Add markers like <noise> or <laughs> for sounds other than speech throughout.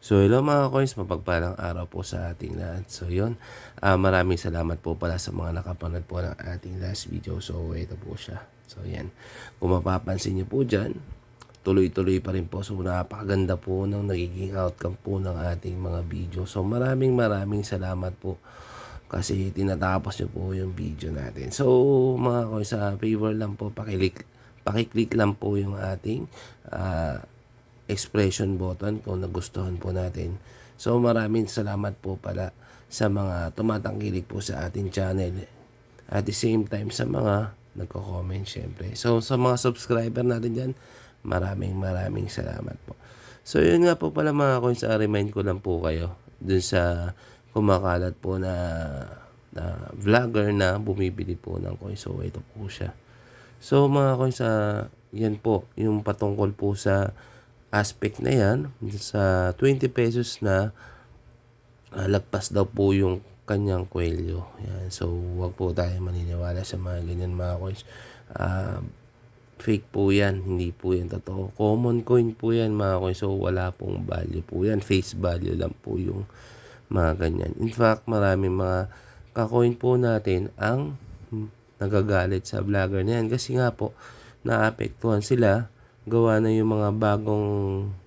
So hello mga coins, mapagpalang araw po sa ating lahat. So yun, ah, maraming salamat po pala sa mga nakapanood po ng ating last video. So ito po siya. So yan, kung mapapansin niyo po dyan, tuloy-tuloy pa rin po. So napakaganda po ng nagiging outcome po ng ating mga video. So maraming maraming salamat po kasi tinatapos niyo po yung video natin. So mga coins, sa favor lang po, pakiclick, pakiclick lang po yung ating ah, expression button kung nagustuhan po natin. So maraming salamat po pala sa mga tumatangkilik po sa ating channel. At the same time sa mga nagko-comment syempre. So sa mga subscriber natin dyan, maraming maraming salamat po. So yun nga po pala mga coins, ah, remind ko lang po kayo dun sa kumakalat po na, na vlogger na bumibili po ng coins. So ito po siya. So mga coins, ah, yan po yung patungkol po sa aspect na yan sa 20 pesos na ah, lagpas daw po yung kanyang kwelyo. Yan. So, wag po tayo maniniwala sa mga ganyan mga coins. Ah, fake po yan. Hindi po yan totoo. Common coin po yan mga coins. So, wala pong value po yan. Face value lang po yung mga ganyan. In fact, maraming mga kakoin po natin ang nagagalit sa vlogger na yan. Kasi nga po, naapektuhan sila gawa na yung mga bagong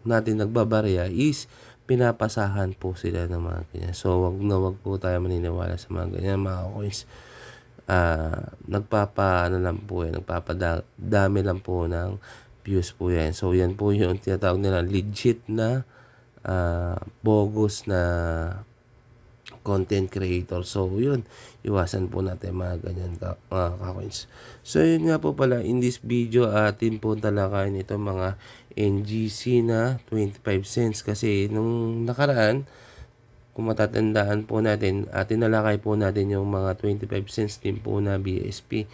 natin nagbabarya is pinapasahan po sila ng mga ganyan. So, wag na wag po tayo maniniwala sa mga ganyan mga coins. Ah, nagpapa ano lang po yan, nagpapadami lang po ng views po yan. So, yan po yung tinatawag nila legit na ah, bogus na content creator. So, yun. Iwasan po natin mga ganyan ka, mga ka-coins. So, yun nga po pala. In this video, atin po talakayin ito mga NGC na 25 cents. Kasi, nung nakaraan, kung matatandaan po natin, atin nalakay po natin yung mga 25 cents din po na BSP.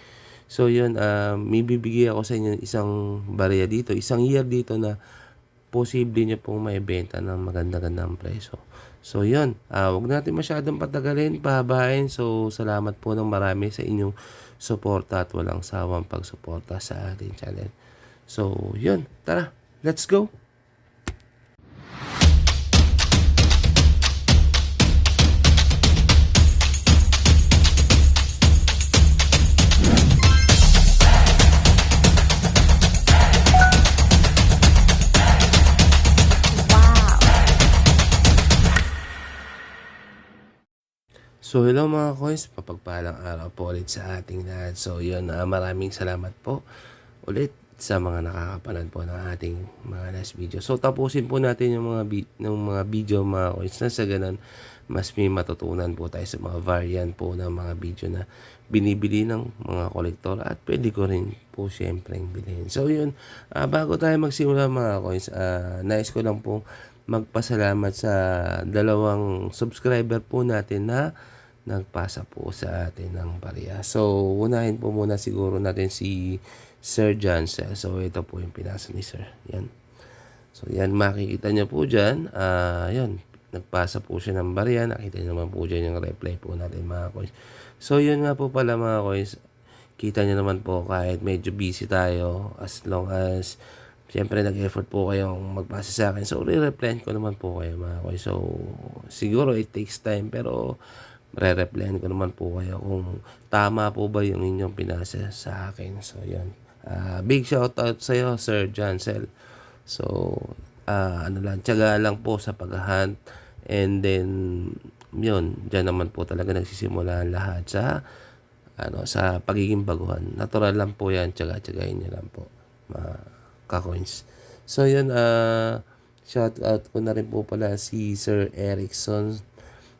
So, yun. Uh, may bibigay ako sa inyo isang barya dito. Isang year dito na posible nyo pong may benta ng maganda-gandang presyo. So, yun. Uh, huwag natin masyadong patagalin, pahabain. So, salamat po ng marami sa inyong suporta at walang sawang pagsuporta sa ating channel. So, yun. Tara, let's go! So hello mga coins, papagpalang araw po ulit sa ating lahat. So yun, ah, maraming salamat po ulit sa mga nakakapanood po ng ating mga last video. So tapusin po natin yung mga, bi- yung mga video mga coins na sa ganun mas may matutunan po tayo sa mga variant po ng mga video na binibili ng mga kolektor at pwede ko rin po syempre bilhin. So yun, ah, bago tayo magsimula mga coins, ah, nais ko lang po magpasalamat sa dalawang subscriber po natin na nagpasa po sa atin ng barya. So, unahin po muna siguro natin si Sir Johnson. So, ito po yung pinasa ni Sir. Yan. So, yan makikita niyo po dyan. Ah, yan. Nagpasa po siya ng barya. Nakita niyo naman po dyan yung reply po natin mga coins. So, yun nga po pala mga coins. Kita niyo naman po kahit medyo busy tayo as long as Siyempre, nag-effort po kayong magpasa sa akin. So, re-replyan ko naman po kayo mga koy. So, siguro it takes time pero re-replyan ko naman po kayo kung tama po ba yung inyong pinasa sa akin. So, yun. Uh, big shout out sa iyo, Sir Jansel. So, uh, ano lang, tiyaga lang po sa pag-hunt. And then, yun, dyan naman po talaga nagsisimula ang lahat sa ano sa pagiging baguhan. Natural lang po yan, tiyaga-tiyagain niyo lang po. Uh, ka-coins. So, yun, uh, shout out ko na rin po pala si Sir Erickson.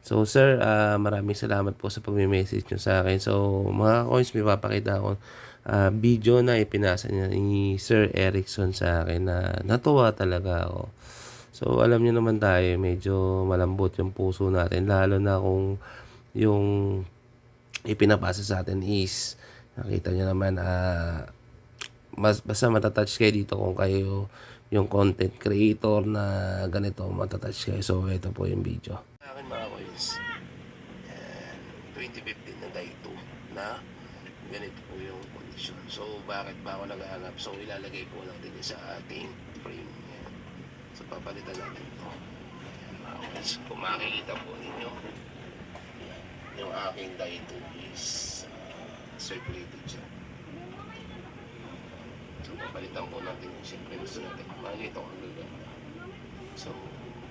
So, sir, uh, maraming salamat po sa pag-message nyo sa akin. So, mga coins, may papakita ako uh, video na ipinasa niya ni Sir Erickson sa akin na natuwa talaga ako. So, alam niyo naman tayo, medyo malambot yung puso natin. Lalo na kung yung ipinapasa sa atin is, nakita niyo naman, ah, uh, mas basta matatouch kayo dito kung kayo yung content creator na ganito matatouch kayo. So, ito po yung video. Sa akin mga boys, 2015 na day 2 na ganito po yung condition. So, bakit ba ako naghahanap? So, ilalagay po natin sa ating frame. Yan. So, papalitan natin ito. Yan. coins. Kung makikita po ninyo, yung aking dito is uh, circulated siya. So, papalitan po natin yung siyempre gusto natin. Makikita ko ang gaganda. So,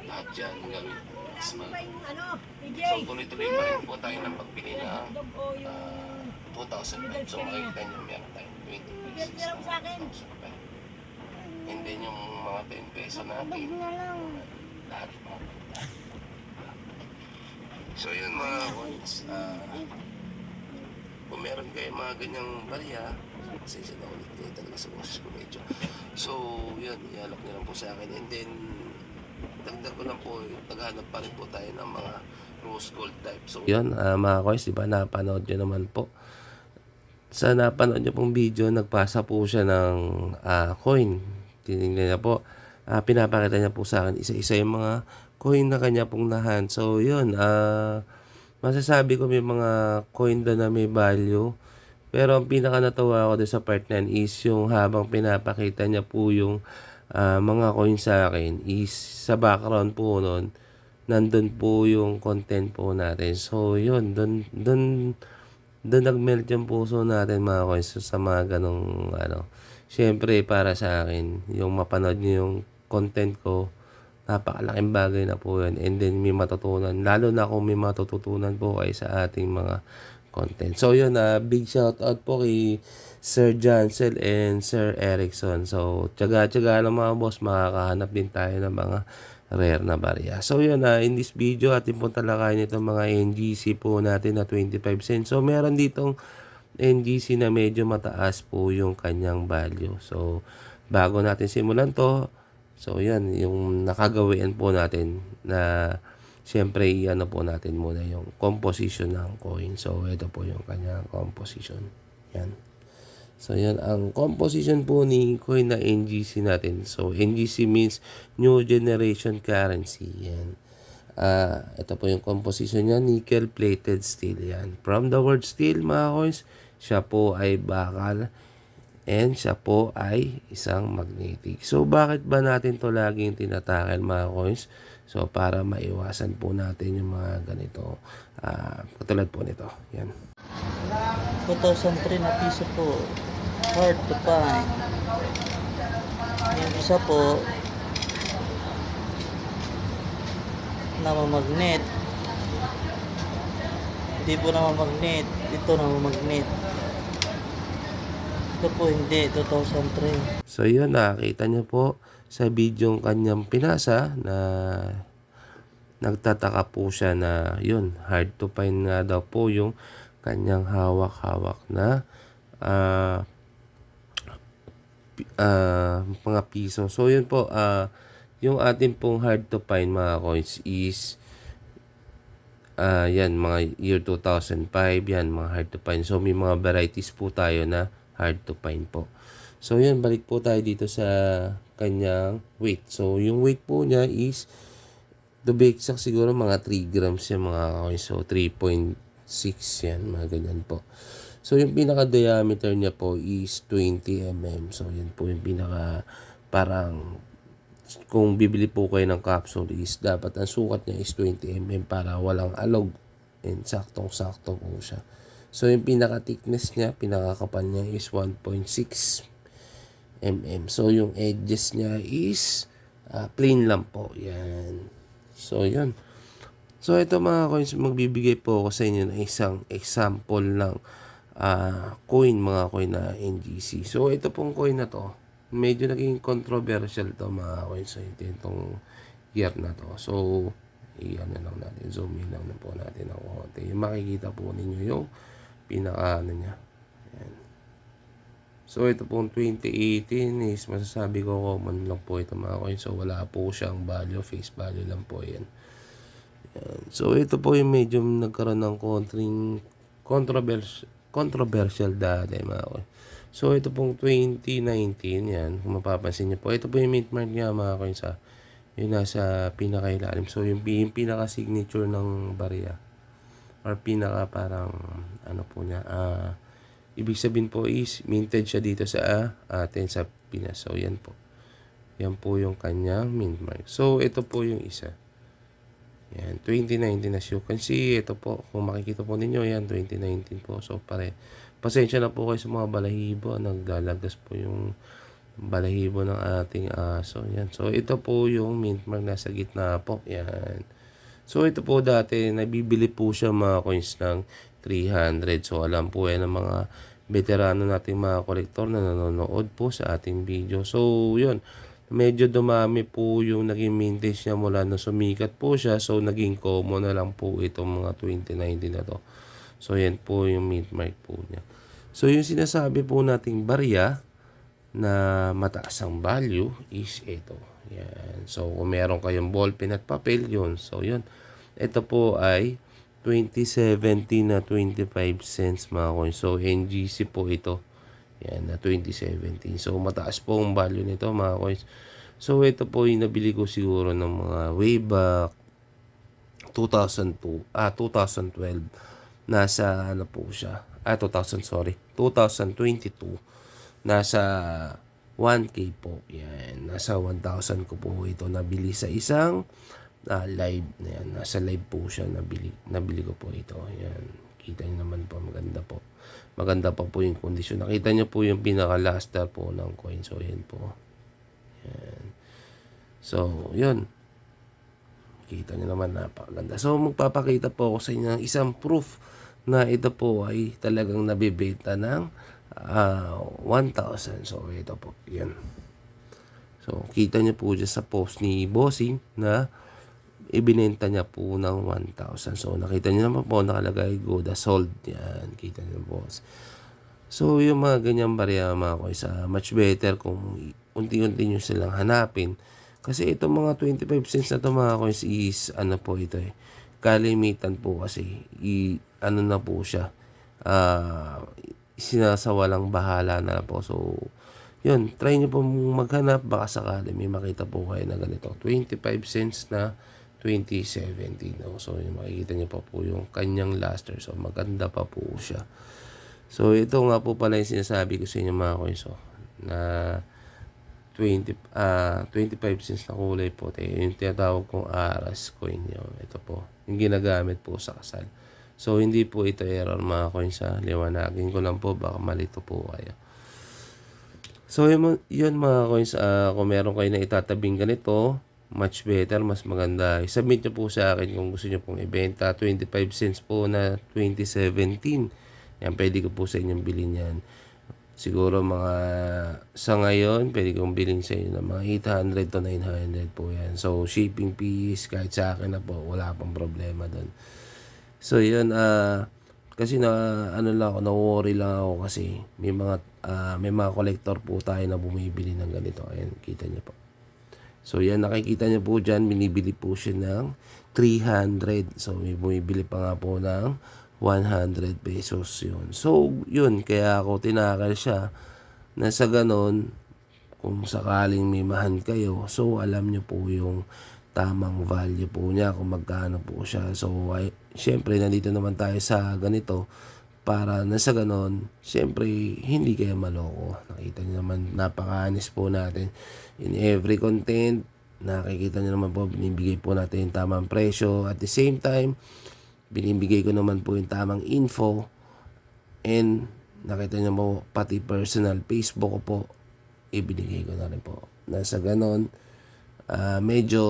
lahat yan gawin is mag... Ano? So, tuloy-tuloy pa rin po tayo ng pagbili na uh, 2,000 So, makikita nyo meron tayong 20 pieces. Bigyan mo sa akin. 2,000. And then yung mga 10 peso natin, lahat mga So yun mga coins, ah, kung meron kayo mga ganyang barya, pasensya na ulit kayo talaga sa boses ko medyo. So yun, ialok nyo lang po sa akin. And then, dagdag ko lang po, naghanap pa rin po tayo ng mga rose gold type. So yun, ah, mga coins, di ba napanood nyo naman po. Sa napanood nyo pong video, nagpasa po siya ng ah, coin. Tinignan niya po. Ah, pinapakita niya po sa akin isa-isa yung mga coin na kanya pong nahan. So, yun. ah masasabi ko may mga coin doon na may value. Pero ang pinaka natawa ko sa part na yan is yung habang pinapakita niya po yung ah, mga coin sa akin is sa background po nun nandun po yung content po natin. So, yun. Doon, doon, doon nag-melt yung puso natin mga coins sa mga ganong ano. Siyempre, para sa akin, yung mapanood nyo yung content ko, napakalaking bagay na po yun. And then, may matutunan. Lalo na kung may matututunan po kayo sa ating mga content. So, yun, ah big shout out po kay Sir Jansel and Sir Erickson. So, tsaga-tsaga lang mga boss, makakahanap din tayo ng mga rare na barya. So, yun, ah in this video, atin pong talakayin itong mga NGC po natin na 25 cents. So, meron ditong NGC na medyo mataas po yung kanyang value. So, bago natin simulan to, so yan, yung nakagawian po natin na siyempre ano po natin muna yung composition ng coin. So, ito po yung kanyang composition. Yan. So, yan ang composition po ni coin na NGC natin. So, NGC means New Generation Currency. Yan. Ah, ito po yung composition niya, nickel plated steel yan. From the word steel mga coins, siya po ay bakal and siya po ay isang magnetic. So bakit ba natin to laging tinatakil mga coins? So para maiwasan po natin yung mga ganito ah katulad po nito. Yan. 2003 na piso po. Hard to find. Yung isa po, namamagnet. Hindi po namamagnet. Ito namamagnet. Ito po hindi, 2003. So yun, nakita niyo po sa video kanyang pinasa na nagtataka po siya na yun, hard to find nga daw po yung kanyang hawak-hawak na pi- ah, mga piso. So yun po, ah yung ating pong hard to find mga coins is ah yan, mga year 2005, yan, mga hard to find. So may mga varieties po tayo na hard to find po. So yun, balik po tayo dito sa kanyang weight. So yung weight po niya is to be siguro mga 3 grams yung mga coins. So 3.6 yan, mga ganyan po. So yung pinaka diameter niya po is 20 mm. So yun po yung pinaka parang kung bibili po kayo ng capsule is dapat ang sukat niya is 20 mm para walang alog and saktong-sakto po siya. So yung pinaka thickness niya, pinakakapal niya is 1.6 mm. So yung edges niya is ah, plain lang po. Yan. So yun. So ito mga coins, magbibigay po ako sa inyo ng isang example ng ah, coin, mga coin na NGC. So ito pong coin na to, medyo naging controversial to mga coins. So ito itong year na to. So iyan na lang natin, zoom in lang na po natin ng konti. Makikita po ninyo yung pinaka ano niya. Ayan. So ito pong 2018 is masasabi ko common lang po ito mga coins. So wala po siyang value, face value lang po yan. Ayan. So ito po yung medyo nagkaroon ng konting controversial controversial dati mga coins. So ito pong 2019 yan, kung mapapansin niyo po. Ito po yung mint mark niya mga coins ha. Yung nasa pinakailalim. So yung, yung pinaka signature ng barya or pinaka parang ano po niya ah ibig sabihin po is minted siya dito sa ah, atin sa Pinas so yan po yan po yung kanyang mint mark so ito po yung isa Yan, 2019 as you can see, ito po, kung makikita po ninyo, yan, 2019 po. So, pare, pasensya na po kayo sa mga balahibo, naglalagas po yung balahibo ng ating aso. Yan. So, ito po yung mint mark nasa gitna po. Yan. So, ito po dati, nabibili po siya mga coins ng 300. So, alam po yan ng mga veterano nating mga kolektor na nanonood po sa ating video. So, yun. Medyo dumami po yung naging vintage niya mula na sumikat po siya. So, naging common na lang po itong mga 2019 na to. So, yan po yung mint mark po niya. So, yung sinasabi po nating barya na mataas ang value is ito. Yan. So, kung meron kayong ballpen at papel, yun. So, yun. Ito po ay 2017 na 25 cents mga coins. So, NGC po ito. Yan, na 2017. So, mataas po ang value nito mga coins. So, ito po yung nabili ko siguro ng mga way back 2002, ah, 2012. Nasa, ano po siya, ah, 2000, sorry, 2022. Nasa 1K po. Yan, nasa 1,000 ko po ito nabili sa isang ah, live yan. Nasa live po siya nabili, nabili ko po ito. Yan, kita niyo naman po, maganda po. Maganda pa po yung kondisyon. Nakita niyo po yung pinaka-luster po ng coin. So, yan po. Yan. So, yun. Kita niyo naman napakaganda. So, magpapakita po ako sa inyo ng isang proof na ito po ay talagang nabibenta ng ah, 1,000. So, ito po. Yan. So, kita niyo po dyan sa post ni Bossing na ibinenta niya po ng 1,000. So, nakita niyo naman po nakalagay Goda sold. Yan. Kita niyo po. So, yung mga ganyang barya mga ko sa much better kung unti-unti nyo silang hanapin. Kasi itong mga 25 cents na to mga ko is ano po ito eh. Kalimitan po kasi. I, ano na po siya. Ah, sinasawalang bahala na po. So, yun, try nyo po maghanap. Baka sakali may makita po kayo na ganito. 25 cents na 2017. No? So, yung makikita nyo pa po yung kanyang luster. So, maganda pa po siya. So, ito nga po pala yung sinasabi ko sa inyo mga coins. So, na 20, ah 25 cents na kulay po. Yung tinatawag kong aras coin nyo. Ito po. Yung ginagamit po sa kasal. So, hindi po ito error mga coins sa liwanagin ko lang po. Baka malito po kayo. So, yun, yun mga coins, ah, kung meron kayo na itatabing ganito, much better, mas maganda. Submit nyo po sa akin kung gusto nyo pong ibenta. 25 cents po na 2017. Yan, pwede ko po sa inyong bilhin yan. Siguro mga sa ngayon, pwede kong bilhin sa inyo ng mga 800 to 900 po yan. So, shipping fees, kahit sa akin na po, wala pang problema doon. So, yun, ah, kasi na, ano lang ako, na-worry lang ako kasi may mga, ah, may mga collector po tayo na bumibili ng ganito. Ayan, kita niyo po. So, yan, nakikita niyo po dyan, binibili po siya ng 300. So, may bumibili pa nga po ng 100 pesos yun. So, yun, kaya ako tinakal siya na sa ganon, kung sakaling may mahan kayo, so alam nyo po yung tamang value po niya kung magkano po siya. So, ay, syempre, nandito naman tayo sa ganito para na sa ganon, syempre, hindi kayo maloko. Nakita nyo naman, napaka-honest po natin in every content. Nakikita nyo naman po, binibigay po natin yung tamang presyo. At the same time, binibigay ko naman po yung tamang info. And, nakita nyo po, pati personal Facebook ko po, ibinigay ko na rin po. Nasa ganon, ah, medyo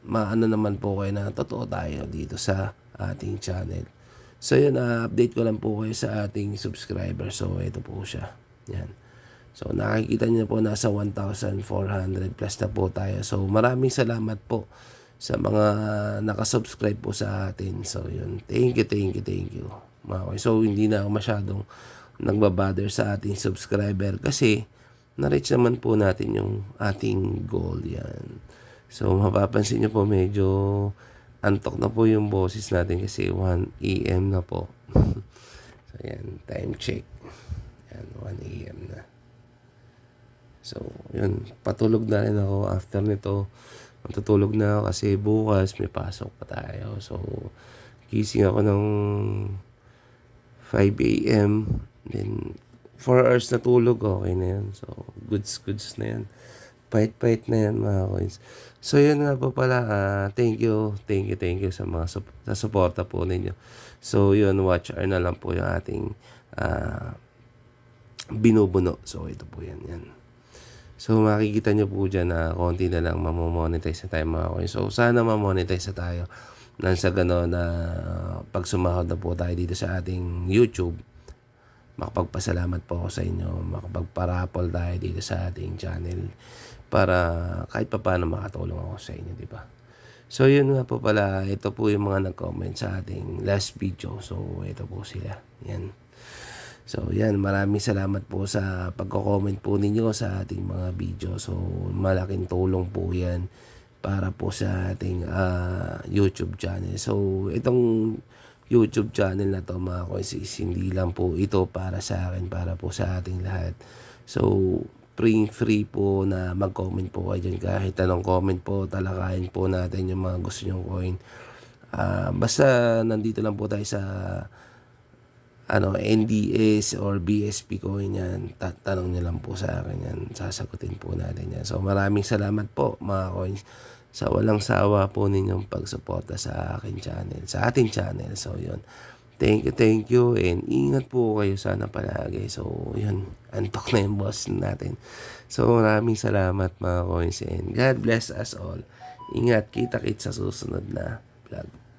maano naman po kayo na totoo tayo dito sa ating channel. So yun, ah, update ko lang po kayo sa ating subscriber. So ito po siya. Yan. So nakikita niyo po nasa 1,400 plus na po tayo. So maraming salamat po sa mga nakasubscribe po sa atin. So yun, thank you, thank you, thank you. Koy. So hindi na ako masyadong nagbabother sa ating subscriber kasi na-reach naman po natin yung ating goal yan. So mapapansin niyo po medyo antok na po yung boses natin kasi 1 AM na po. <laughs> so yan, time check. Yan, 1 AM na. So, yun, patulog na rin ako after nito. Matutulog na ako kasi bukas may pasok pa tayo. So, gising ako ng 5 a.m. Then, 4 hours na tulog, okay na yan. So, goods, goods na yan. Pait-pait na yan mga coins. So yun nga po pala, ah, thank you, thank you, thank you sa mga sup- sa suporta po ninyo. So yun, watch hour na lang po yung ating ah, binubuno. So ito po yan, yan. So makikita nyo po dyan na konti na lang mamomonetize na tayo mga coins. So sana mamonetize na tayo nang sa gano'n na pag sumahod na po tayo dito sa ating YouTube, makapagpasalamat po ako sa inyo, makapagparapol tayo dito sa ating channel para kahit pa paano makatulong ako sa inyo, di ba? So yun nga po pala, ito po yung mga nag-comment sa ating last video. So ito po sila. Yan. So yan, maraming salamat po sa pagko-comment po ninyo sa ating mga video. So malaking tulong po yan para po sa ating ah, YouTube channel. So itong YouTube channel na to mga coins is hindi lang po ito para sa akin, para po sa ating lahat. So free free po na mag-comment po kayo dyan. Kahit anong comment po, talakayin po natin yung mga gusto nyong coin. Ah, basta nandito lang po tayo sa ano, NDS or BSP coin yan, ta- tanong nyo lang po sa akin yan. Sasagutin po natin yan. So maraming salamat po mga coins sa walang sawa po ninyong pagsuporta sa akin channel, sa ating channel. So yun. Thank you, thank you. And ingat po kayo sana palagi. So yun, antok na yung boss natin. So maraming salamat mga coins and God bless us all. Ingat, kita-kit sa susunod na vlog.